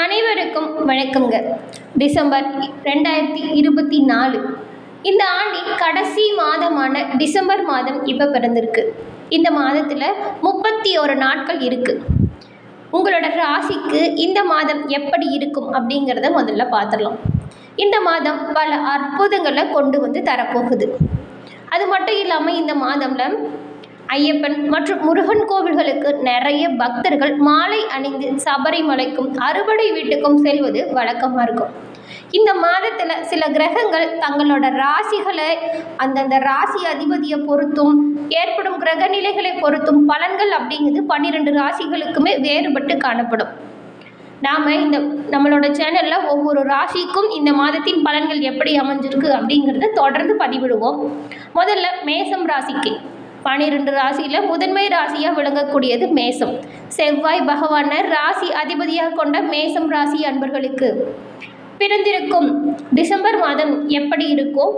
அனைவருக்கும் வணக்கங்க. டிசம்பர் ரெண்டாயிரத்தி இருபத்தி நாலு. இந்த ஆண்டின் கடைசி மாதமான டிசம்பர் மாதம் இப்போ பிறந்திருக்கு. இந்த மாதத்தில் முப்பத்தி ஒரு நாட்கள் இருக்குது உங்களோட ராசிக்கு இந்த மாதம் எப்படி இருக்கும் அப்படிங்கிறத முதல்ல பார்த்துடலாம் இந்த மாதம் பல அற்புதங்களை கொண்டு வந்து தரப்போகுது. அது மட்டும் இல்லாமல் இந்த மாதம்ல ஐயப்பன் மற்றும் முருகன் கோவில்களுக்கு நிறைய பக்தர்கள் மாலை அணிந்து சபரிமலைக்கும் அறுபடை வீட்டுக்கும் செல்வது வழக்கமாக இருக்கும். இந்த மாதத்தில் சில கிரகங்கள் தங்களோட ராசிகளை அந்தந்த ராசி அதிபதியை பொறுத்தும் ஏற்படும் கிரக நிலைகளை பொறுத்தும் பலன்கள் அப்படிங்கிறது பன்னிரெண்டு ராசிகளுக்குமே வேறுபட்டு காணப்படும். நாம் இந்த நம்மளோட சேனலில் ஒவ்வொரு ராசிக்கும் இந்த மாதத்தின் பலன்கள் எப்படி அமைஞ்சிருக்கு அப்படிங்கிறத தொடர்ந்து பதிவிடுவோம். முதல்ல மேசம் ராசிக்கு. பனிரெண்டு ராசியில் முதன்மை ராசியாக விளங்கக்கூடியது மேசம். செவ்வாய் பகவானை ராசி அதிபதியாக கொண்ட மேசம் ராசி அன்பர்களுக்கு பிறந்திருக்கும் டிசம்பர் மாதம் எப்படி இருக்கும்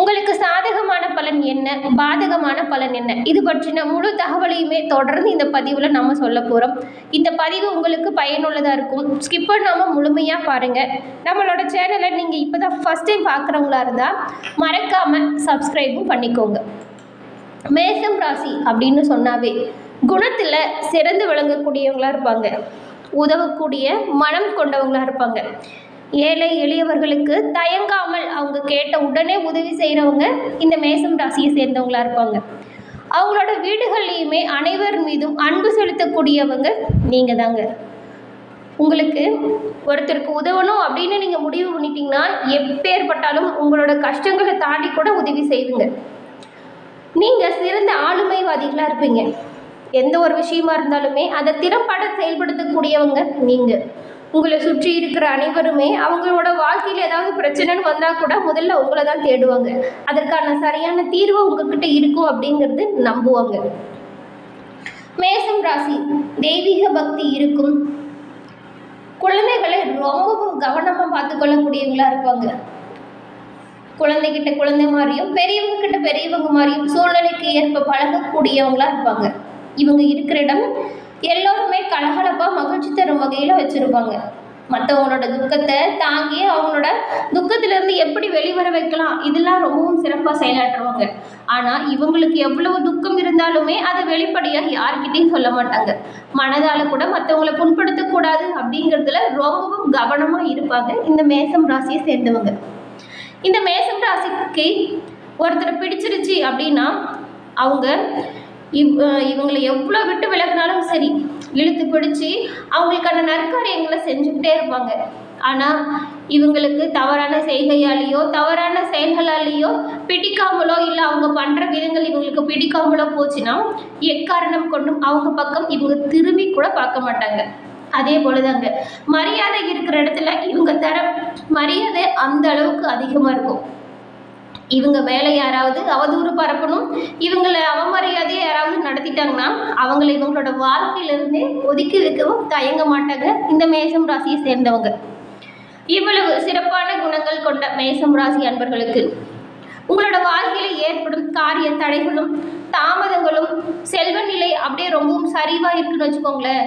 உங்களுக்கு சாதகமான பலன் என்ன பாதகமான பலன் என்ன இது பற்றின முழு தகவலையுமே தொடர்ந்து இந்த பதிவில் நம்ம சொல்ல போகிறோம் இந்த பதிவு உங்களுக்கு பயனுள்ளதாக இருக்கும். ஸ்கிப் பண்ணாமல் முழுமையாக பாருங்கள் நம்மளோட சேனலை நீங்கள் இப்போ தான் ஃபஸ்ட் டைம் பார்க்குறவங்களா இருந்தால் மறக்காமல் சப்ஸ்கிரைபும் பண்ணிக்கோங்க. மேசம் ராசி அப்படின்னு சொன்னாவே குணத்தில் சிறந்து விளங்கக்கூடியவங்களாக இருப்பாங்க. உதவக்கூடிய மனம் கொண்டவங்களாக இருப்பாங்க. ஏழை எளியவர்களுக்கு தயங்காமல் அவங்க கேட்ட உடனே உதவி செய்கிறவங்க இந்த மேசம் ராசியை சேர்ந்தவங்களாக இருப்பாங்க. அவங்களோட வீடுகள்லையுமே அனைவர் மீதும் அன்பு செலுத்தக்கூடியவங்க நீங்கள் தாங்க. உங்களுக்கு ஒருத்தருக்கு உதவணும் அப்படின்னு நீங்கள் முடிவு பண்ணிட்டீங்கன்னா எப்பேற்பட்டாலும் உங்களோட கஷ்டங்களை தாண்டி கூட உதவி செய்வீங்க. நீங்கள் சிறந்த ஆளுமைவாதிகளாக இருப்பீங்க. எந்த ஒரு விஷயமா இருந்தாலுமே அதை திறம்பட செயல்படுத்தக்கூடியவங்க நீங்கள் உங்களை சுற்றி இருக்கிற அனைவருமே அவங்களோட வாழ்க்கையில் ஏதாவது பிரச்சனைன்னு வந்தால் கூட முதல்ல உங்களை தான் தேடுவாங்க. அதற்கான சரியான தீர்வு உங்ககிட்ட இருக்கும் அப்படிங்கிறது நம்புவாங்க. மேசம் ராசி தெய்வீக பக்தி இருக்கும். குழந்தைகளை ரொம்பவும் கவனமாக பார்த்துக்கொள்ளக்கூடியவங்களா இருப்பாங்க. குழந்தைகிட்ட குழந்தை மாதிரியும் பெரியவங்க கிட்ட பெரியவங்க மாதிரியும் சூழ்நிலைக்கு ஏற்ப பழகக்கூடியவங்களா இருப்பாங்க. இவங்க இருக்கிற இடம் எல்லோருமே கலகலப்பாக மகிழ்ச்சி தரும் வகையில் வச்சுருப்பாங்க. மற்றவங்களோட துக்கத்தை தாங்கி அவங்களோட துக்கத்திலேருந்து எப்படி வெளிவர வைக்கலாம் இதெல்லாம் ரொம்பவும் சிறப்பாக செயலாற்றுவாங்க. ஆனால் இவங்களுக்கு எவ்வளவு துக்கம் இருந்தாலுமே அதை வெளிப்படையாக யார்கிட்டையும் சொல்ல மாட்டாங்க. மனதால் கூட மற்றவங்களை புண்படுத்தக்கூடாது அப்படிங்கிறதுல ரொம்பவும் கவனமாக இருப்பாங்க இந்த மேசம் ராசியை சேர்ந்தவங்க. இந்த மேசம் ராசிக்கு ஒருத்தரை பிடிச்சிருச்சு அப்படின்னா அவங்க இவ் இவங்களை எவ்வளோ விட்டு விலகினாலும் சரி இழுத்து பிடிச்சி அவங்களுக்கான நற்காரியங்களை செஞ்சுக்கிட்டே இருப்பாங்க. ஆனால் இவங்களுக்கு தவறான செய்கையாலேயோ தவறான செயல்களாலேயோ பிடிக்காமலோ இல்லை அவங்க பண்ணுற விதங்கள் இவங்களுக்கு பிடிக்காமலோ போச்சுன்னா எக்காரணம் கொண்டும் அவங்க பக்கம் இவங்க திரும்பி கூட பார்க்க மாட்டாங்க. அதே போலதாங்க. மரியாதை இருக்கிற இடத்துல இவங்க தர மரியாதை அந்த அளவுக்கு அதிகமாக இருக்கும். இவங்க மேலே யாராவது அவதூறு பரப்பணும் இவங்களை அவமரியாதையை யாராவது நடத்திட்டாங்கன்னா அவங்களை இவங்களோட வாழ்க்கையிலிருந்தே ஒதுக்கி வைக்கவும் தயங்க மாட்டாங்க இந்த மேசம் ராசியை சேர்ந்தவங்க. இவ்வளவு சிறப்பான குணங்கள் கொண்ட மேசம் ராசி அன்பர்களுக்கு உங்களோட வாழ்க்கையில் ஏற்படும் காரிய தடைகளும் தாமதங்களும் செல்வ நிலை அப்படியே ரொம்பவும் சரிவாக இருக்குன்னு வச்சுக்கோங்களேன்.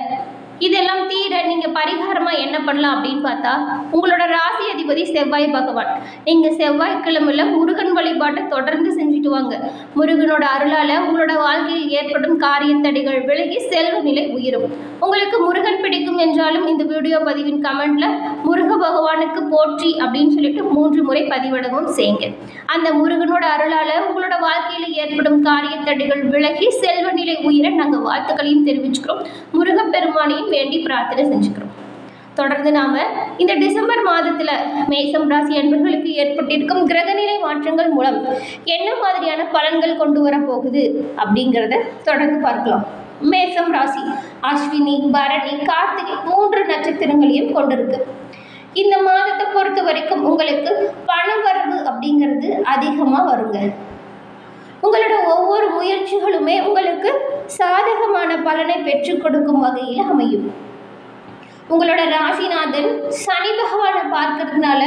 இதெல்லாம் தீர நீங்கள் பரிகாரமாக என்ன பண்ணலாம் அப்படின்னு பார்த்தா உங்களோட ராசி அதிபதி செவ்வாய் பகவான். நீங்கள் செவ்வாய்க்கிழமையில் முருகன் வழிபாட்டை தொடர்ந்து செஞ்சுட்டு வாங்க. முருகனோட அருளால் உங்களோட வாழ்க்கையில் ஏற்படும் காரியத்தடைகள் விலகி செல்வ நிலை உயரும். உங்களுக்கு முருகன் பிடிக்கும் என்றாலும் இந்த வீடியோ பதிவின் கமெண்ட்ல முருக பகவானுக்கு போற்றி அப்படின்னு சொல்லிட்டு மூன்று முறை பதிவிடவும் செய்யுங்க. அந்த முருகனோட அருளால் உங்களோட வாழ்க்கையில் ஏற்படும் காரியத்தடைகள் விலகி செல்வ நிலை உயர நாங்கள் வாழ்த்துக்களையும் தெரிவிச்சுக்கிறோம். முருகப்பெருமானையும் வேண்டி பிரார்த்தனை செஞ்சுக்கிறோம். தொடர்ந்து நாம இந்த டிசம்பர் மாதத்துல மேசம் ராசி அன்பர்களுக்கு ஏற்பட்டிருக்கும் கிரகநிலை மாற்றங்கள் மூலம் என்ன மாதிரியான பலன்கள் கொண்டு வர போகுது அப்படிங்கிறத தொடர்ந்து பார்க்கலாம். மேசம் ராசி அஸ்வினி பரணி கார்த்திகை மூன்று நட்சத்திரங்களையும் கொண்டிருக்கு. இந்த மாதத்தை பொறுத்த வரைக்கும் உங்களுக்கு பண வரவு அப்படிங்கிறது அதிகமாக வருங்க. உங்களோட ஒவ்வொரு முயற்சிகளுமே உங்களுக்கு சாதகமான பலனை பெற்றுக் கொடுக்கும் வகையில் அமையும். உங்களோட ராசிநாதன் சனி பகவானை பார்க்கறதுனால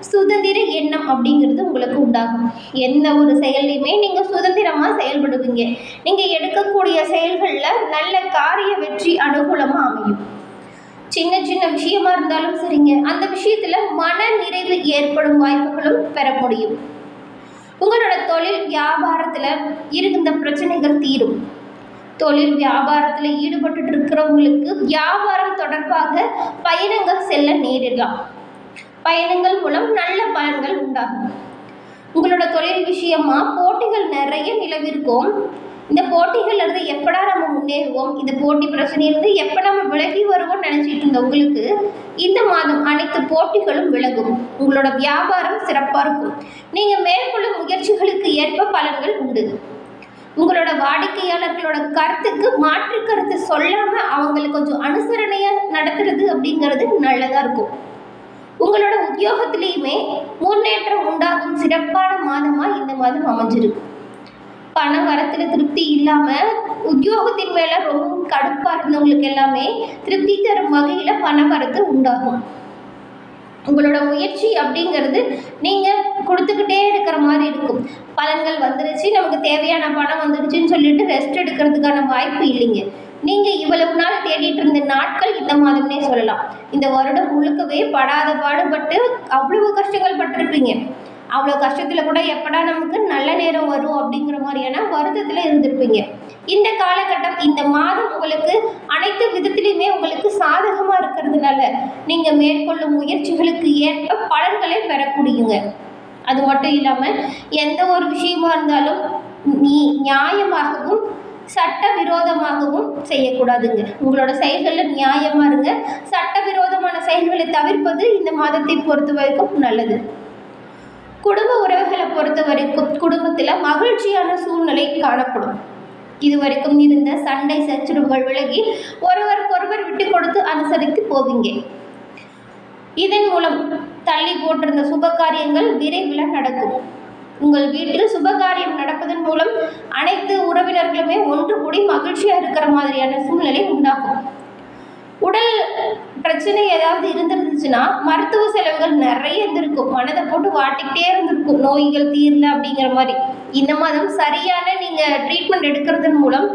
சுதந்திர எண்ணம் அப்படிங்கிறது உங்களுக்கு உண்டாகும். எந்த ஒரு செயல்லையுமே நீங்கள் சுதந்திரமாக செயல்படுவீங்க. நீங்கள் எடுக்கக்கூடிய செயல்களில் நல்ல காரிய வெற்றி அனுகூலமாக அமையும். சின்ன சின்ன விஷயமா இருந்தாலும் சரிங்க. அந்த விஷயத்துல மன நிறைவு ஏற்படும் வாய்ப்புகளும் பெற முடியும். உங்களோட தொழில் வியாபாரத்துல இருந்த பிரச்சனைகள் தீரும். தொழில் வியாபாரத்தில் ஈடுபட்டு இருக்கிறவங்களுக்கு வியாபாரம் தொடர்பாக பயணங்கள் செல்ல நேரிடலாம். பயணங்கள் மூலம் நல்ல பலன்கள் உண்டாகும். உங்களோட தொழில் விஷயமா போட்டிகள் நிறைய நிலவிருக்கும். இந்த போட்டிகள் இருந்து எப்படா நம்ம முன்னேறுவோம்? இந்த போட்டி பிரச்சனையிலிருந்து எப்போ நம்ம விலகி வருவோம்னு நினச்சிட்டு இருந்த உங்களுக்கு இந்த மாதம் அனைத்து போட்டிகளும் விலகும். உங்களோட வியாபாரம் சிறப்பாக இருக்கும். நீங்கள் மேற்கொள்ளும் முயற்சிகளுக்கு ஏற்ப பலன்கள் உண்டு. உங்களோட வாடிக்கையாளர்களோட கருத்துக்கு மாற்று கருத்து சொல்லாம அவங்களுக்கு கொஞ்சம் அனுசரணையாக நடத்துறது அப்படிங்கிறது நல்லதா இருக்கும். உங்களோட உத்தியோகத்திலையுமே முன்னேற்றம் உண்டாகும் சிறப்பான மாதமா இந்த மாதம் அமைஞ்சிருக்கு. பண வரத்துல திருப்தி இல்லாம உத்தியோகத்தின் மேல ரொம்ப கடுப்பா இருந்தவங்களுக்கு எல்லாமே திருப்தி தரும் வகையில பண வரத்து உண்டாகும். உங்களோட முயற்சி அப்படிங்கிறது நீங்கள் கொடுத்துக்கிட்டே இருக்கிற மாதிரி இருக்கும். பலன்கள் வந்துருச்சு நமக்கு தேவையான பணம் வந்துடுச்சுன்னு சொல்லிட்டு ரெஸ்ட் எடுக்கிறதுக்கான வாய்ப்பு இல்லைங்க. நீங்கள் இவ்வளவு நாள் தேடிட்டு இருந்த நாட்கள் இந்த மாதம்னே சொல்லலாம். இந்த வருடம் முழுக்கவே படாத பாடுபட்டு அவ்வளவு கஷ்டங்கள் பட்டிருப்பீங்க. அவ்வளோ கஷ்டத்தில் கூட எப்படா நமக்கு நல்ல நேரம் வரும் அப்படிங்கிற மாதிரியான வருத்தத்தில் இருந்திருப்பீங்க. இந்த காலகட்டம் இந்த மாதம் உங்களுக்கு அனைத்து விதத்துலேயுமே உங்களுக்கு சாதகமாக இருக்கிறதுனால நீங்கள் மேற்கொள்ளும் முயற்சிகளுக்கு ஏற்ப பலன்களை பெறக்கூடியுங்க. அது மட்டும் இல்லாமல் எந்த ஒரு விஷயமா இருந்தாலும் நீ நியாயமாகவும் சட்ட விரோதமாகவும் செய்யக்கூடாதுங்க. உங்களோட செயல்களில் நியாயமாக இருங்க. சட்டவிரோதமான செயல்களை தவிர்ப்பது இந்த மாதத்தை பொறுத்த வரைக்கும் நல்லது. குடும்ப உறவுகளை பொறுத்த வரைக்கும் குடும்பத்தில் மகிழ்ச்சியான சூழ்நிலை காணப்படும். இதுவரைக்கும் இருந்த சண்டை சச்சரவுகள் விலகி ஒருவர் விட்டு கொடுத்து அனுசரித்து போவீங்க. இதன் மூலம் தள்ளி போட்டிருந்த சுப காரியங்கள் விரைவில் நடக்கும். உங்கள் வீட்டில் சுபகாரியம் நடப்பதன் மூலம் அனைத்து உறவினர்களுமே ஒன்று கூடி மகிழ்ச்சியாக இருக்கிற மாதிரியான சூழ்நிலை உண்டாகும். உடல் பிரச்சனை ஏதாவது இருந்திருந்துச்சுன்னா மருத்துவ செலவுகள் நிறைய இருந்திருக்கும். மனதை போட்டு வாட்டிக்கிட்டே இருந்திருக்கும். நோய்கள் தீரல அப்படிங்கிற மாதிரி. இந்த மாதம் சரியான நீங்கள் ட்ரீட்மெண்ட் எடுக்கிறதன் மூலம்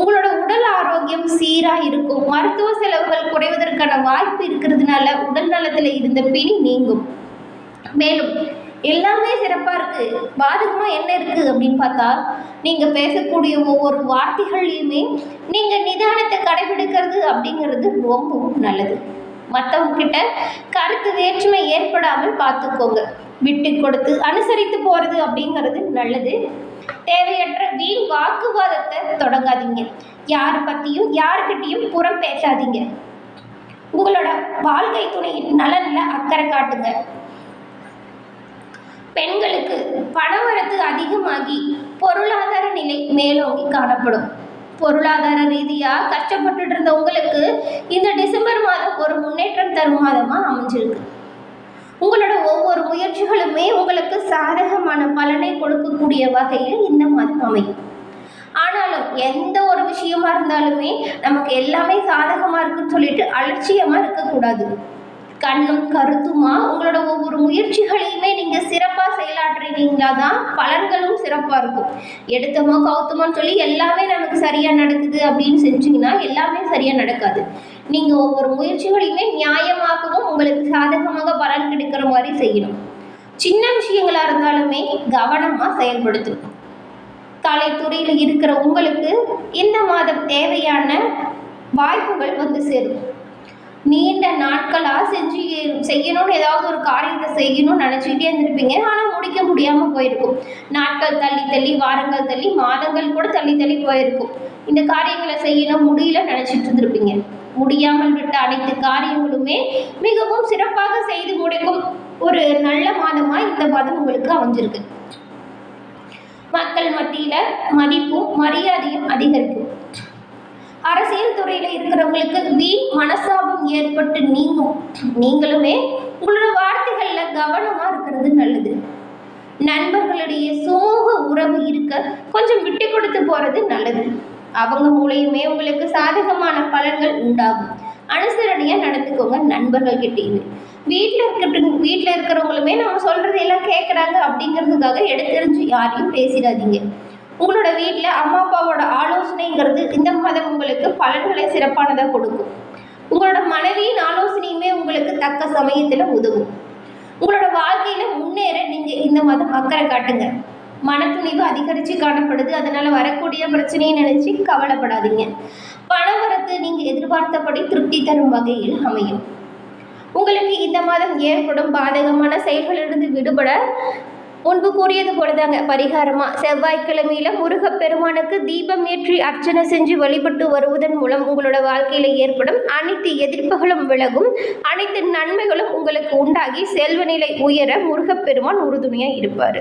உங்களோட உடல் ஆரோக்கியம் சீராக இருக்கும். மருத்துவ செலவுகள் குறைவதற்கான வாய்ப்பு இருக்கிறதுனால உடல் நலத்தில் இருந்த பிணி நீங்கும். மேலும் எல்லாமே சிறப்பாக இருக்குது பாதகமாக என்ன இருக்குது அப்படின்னு பார்த்தா நீங்கள் பேசக்கூடிய ஒவ்வொரு வார்த்தைகள்லையுமே நீங்கள் நிதானத்தை கடைபிடிக்கிறது அப்படிங்கிறது ரொம்பவும் நல்லது. மற்றவங்கிட்ட கருத்து வேற்றுமை ஏற்படாமல் பார்த்துக்கோங்க. விட்டு கொடுத்து அனுசரித்து போகிறது அப்படிங்கிறது நல்லது. தேவையற்ற வீண் வாக்குவாதத்தை தொடங்காதீங்க. யார் பற்றியும் யாருக்கிட்டேயும் புறம் பேசாதீங்க. உங்களோட வாழ்க்கை துணையின் நலனில் அக்கறை காட்டுங்க. பெண்களுக்கு பணவரத்து அதிகமாகி பொருளாதார நிலை மேலோங்கி காணப்படும். பொருளாதார ரீதியாக கஷ்டப்பட்டுட்டு இருந்த உங்களுக்கு இந்த டிசம்பர் மாதம் ஒரு முன்னேற்றம் தரும் மாதமாக அமைஞ்சிருக்கு. உங்களோட ஒவ்வொரு முயற்சிகளுமே உங்களுக்கு சாதகமான பலனை கொடுக்கக்கூடிய வகையில் இந்த மாதம் அமையும். ஆனாலும் எந்த ஒரு விஷயமா இருந்தாலுமே நமக்கு எல்லாமே சாதகமாக இருக்குன்னு சொல்லிட்டு அலட்சியமாக இருக்கக்கூடாது. கண்ணும் கருத்துமா? உங்களோட ஒவ்வொரு முயற்சிகளையுமே நீங்கள் சிறப்பாக செயலாற்றுறீங்களா? தான் பலன்களும் சிறப்பாக இருக்கும். எடுத்தமோ கவுத்தமோன்னு சொல்லி எல்லாமே நமக்கு சரியாக நடக்குது அப்படின்னு செஞ்சீங்கன்னா எல்லாமே சரியாக நடக்காது. நீங்கள் ஒவ்வொரு முயற்சிகளையுமே நியாயமாகவும் உங்களுக்கு சாதகமாக பலன் கிடைக்கிற மாதிரி செய்யணும். சின்ன விஷயங்களாக இருந்தாலுமே கவனமாக செயல்படுத்தணும். கலைத்துறையில் இருக்கிற உங்களுக்கு இந்த மாதம் தேவையான வாய்ப்புகள் வந்து சேரும். நீண்ட நாட்களாக செஞ்சு செய்யணும்னு ஏதாவது ஒரு காரியத்தை செய்யணும்னு நினச்சிக்கிட்டே இருந்திருப்பீங்க. ஆனால் முடிக்க முடியாமல் போயிருக்கும். நாட்கள் தள்ளி தள்ளி வாரங்கள் தள்ளி மாதங்கள் கூட தள்ளி தள்ளி போயிருக்கும். இந்த காரியங்களை செய்யணும் முடியல நினச்சிட்டு இருந்திருப்பீங்க. முடியாமல் விட்ட அனைத்து காரியங்களுமே மிகவும் சிறப்பாக செய்து முடிக்கும் ஒரு நல்ல மாதமாக இந்த மாதம் உங்களுக்கு அமைஞ்சிருக்கு. மக்கள் மத்தியில் மதிப்பும் மரியாதையும் அதிகரிக்கும். அரசியல் துறையில் இருக்கிறவங்களுக்கு வீண் மனசாபம் ஏற்பட்டு நீங்கும். நீங்களுமே உங்களோட வார்த்தைகளில் கவனமாக இருக்கிறது நல்லது. நண்பர்களுடைய சுமூக உறவு இருக்க கொஞ்சம் விட்டு கொடுத்து போகிறது நல்லது. அவங்க மூலியமே உங்களுக்கு சாதகமான பலன்கள் உண்டாகும். அனுசரணையாக நடந்துக்கோங்க நண்பர்கள் கிட்டேயுமே வீட்டில் இருக்கிற வீட்டில் இருக்கிறவங்களுமே நம்ம சொல்கிறது எல்லாம் கேட்குறாங்க அப்படிங்கிறதுக்காக எடுத்தெறிஞ்சு யாரையும் பேசிடாதீங்க. உங்களோட வீட்டில் அம்மா அப்பாவோட ஆலோசனைங்கிறது உங்களுக்கு பலன்களை சிறப்பானதாக கொடுக்கும். உங்களோட மனைவியின் ஆலோசனையுமே உங்களுக்கு தக்க சமயத்தில் உதவும். உங்களோட வாழ்க்கையில் முன்னேற நீங்கள் இந்த மாதம் அக்கறை காட்டுங்க. மனத்துணிவு அதிகரித்து காணப்படுது. அதனால் வரக்கூடிய பிரச்சனையை நினச்சி கவலைப்படாதீங்க. பண வரத்து நீங்கள் எதிர்பார்த்தபடி திருப்தி தரும் வகையில் அமையும். உங்களுக்கு இந்த மாதம் ஏற்படும் பாதகமான செயல்களிலிருந்து விடுபட முன்பு கூறியது போலதாங்க. பரிகாரமாக செவ்வாய்க்கிழமையில முருகப்பெருமானுக்கு தீபம் ஏற்றி அர்ச்சனை செஞ்சு வழிபட்டு வருவதன் மூலம் உங்களோட வாழ்க்கையில் ஏற்படும் அனைத்து எதிர்ப்புகளும் விலகும். அனைத்து நன்மைகளும் உங்களுக்கு உண்டாகி செல்வ நிலை உயர முருகப்பெருமான் உறுதுணையா இருப்பார்.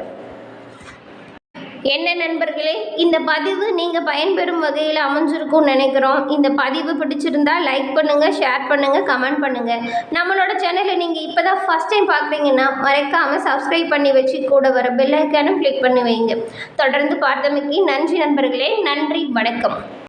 என்ன நண்பர்களே இந்த பதிவு நீங்கள் பயன்பெறும் வகையில் அமைஞ்சிருக்கும்னு நினைக்கிறோம். இந்த பதிவு பிடிச்சிருந்தா லைக் பண்ணுங்கள் ஷேர் பண்ணுங்கள் கமெண்ட் பண்ணுங்கள் நம்மளோட சேனலை நீங்கள் இப்போ தான் ஃபஸ்ட் டைம் பார்க்குறீங்கன்னா மறைக்காமல் சப்ஸ்கிரைப் பண்ணி வச்சு கூட வர பெல்லைக்கானும் கிளிக் பண்ணி வைங்க. தொடர்ந்து பார்த்தமைக்கு நன்றி நண்பர்களே நன்றி வணக்கம்.